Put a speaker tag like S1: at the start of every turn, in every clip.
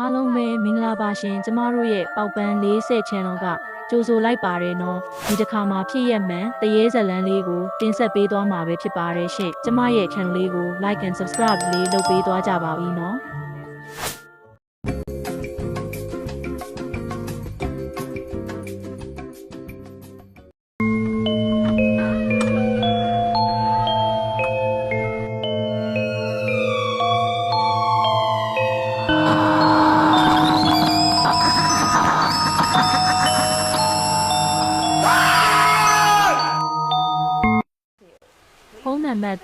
S1: အားလုံးပဲမင်္ဂလာပါရှင်ကျမတို့ရဲ့ပေါက်ပန်း40 channel ကကြိုဆိုလိုက်ပါတယ်နော်ဒီတစ်ခါမှာဖြစ်ရမှန်တရေဇလန်းလေးကိုတင်ဆက်ပေးသွားမှာပဲဖြစ်ပါတယ်ရှင့်ကျမရဲ့ channel လေးကို like and subscribe လေးလုပ်ပေးသွားကြပါဦးနော် န်းနံပါတ်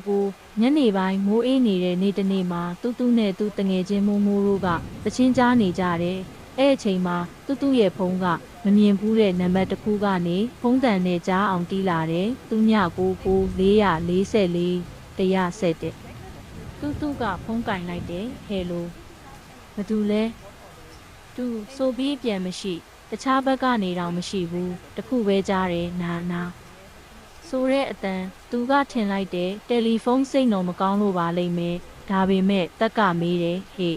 S1: 3999ညနေပိုင်းမိုးအေးနေတဲ့နေ့တစ်နေ့မှာတူတူနဲ့သူတငယ်ချင်းမိုးမိုးတို့ကတချင်းကြားနေကြတယ်။အဲ့အချိန်မှာတူတူရဲ့ဖုန်းကမမြင်ဘူးတဲ့နံပါတ်တစ်ခုကနေဖုန်းတန်နဲ့ကြားအောင်တီးလာတယ်။399444 171တူတူကဖုန်းကင်လိုက်တယ်ဟယ်လိုဘာတူလဲသူဆိုပြီးပြန်မရှိ တခြားဘက်ကနေတော့မရှိဘူးတခုပဲကြားတယ်နာနာ ဆိုတဲ့အတန်သူကထင်လိုက်တယ်တယ်လီဖုန်းစိတ်တော်မကောင်းလို့ပါလိမ့်မယ်ဒါပေမဲ့တက်ကမေးတယ်ဟေ့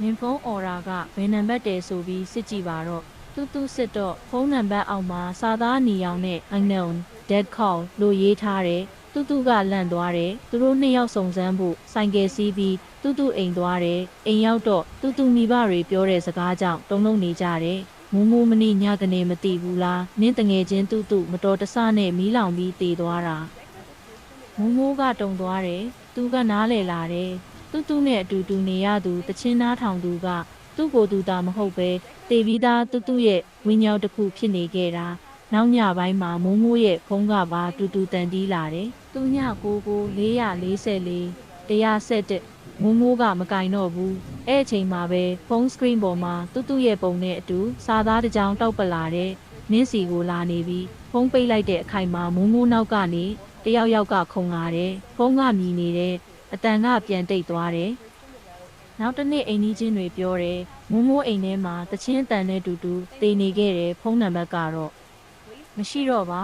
S1: မင်းဖုန်းအော်ရာကဘယ်နံပါတ်တဲဆိုပြီးစစ်ကြည့်ပါတော့တူတူစစ်တော့ဖုန်းနံပါတ်အောက်မှာစာသားနီယောင်နဲ့ unknown dead call လို့ရေးထားတယ်တူတူကလန့်သွားတယ်သူတို့နှစ်ယောက်စုံစမ်းဖို့ဆိုင်ကယ်စီးပြီးတူတူအိမ်သွားတယ်အိမ်ရောက်တော့တူတူမိဘတွေပြောတဲ့စကားကြောင့်တုံ့လုံးနေကြတယ် မူးမူးမနီညကနေမသိဘူးလားနင်းတငယ်ချင်းတူတူမတော်တဆနဲ့မီးလောင်ပြီးတည်သွားတာမူးမူးကတုံသွားတယ်သူကနားလေလာတယ်တူတူနဲ့အတူတူနေရသူတချင်းနားထောင်သူကသူ့ကိုယ်သူသာမဟုတ်ပဲတေပြီးသားတူတူရဲ့ဝင်းညောက်တစ်ခုဖြစ်နေခဲ့တာနောက်ညပိုင်းမှာမိုးမိုးရဲ့ဖုန်းကပါတူတူတန်တီးလာတယ်သူညကိုကို444 171 မိုးမိုးကမကင်တော့ဘူးအဲ့အချိန်မှာပဲဖုန်းစကရင်ပေါ်မှာတူတူရဲ့ပုံနဲ့အတူစာသားတစ်ကြောင်တောက်ပလာတဲ့နင်းစီကိုလာနေပြီးဖုန်းပိတ်လိုက်တဲ့အခိုင်မှာမိုးမိုးနောက်ကနေတယောက်ယောက်ကခုံလာတယ်ဖုန်းကမြည်နေတယ်အတန်ကပြန်တိတ်သွားတယ်နောက်တစ်နေ့အိမ်ကြီးချင်းတွေပြောတယ်မိုးမိုးအိမ်ထဲမှာတချင်းအတန်နဲ့တူတူတည်နေခဲ့တယ်ဖုန်းနံပါတ်ကတော့မရှိတော့ပါ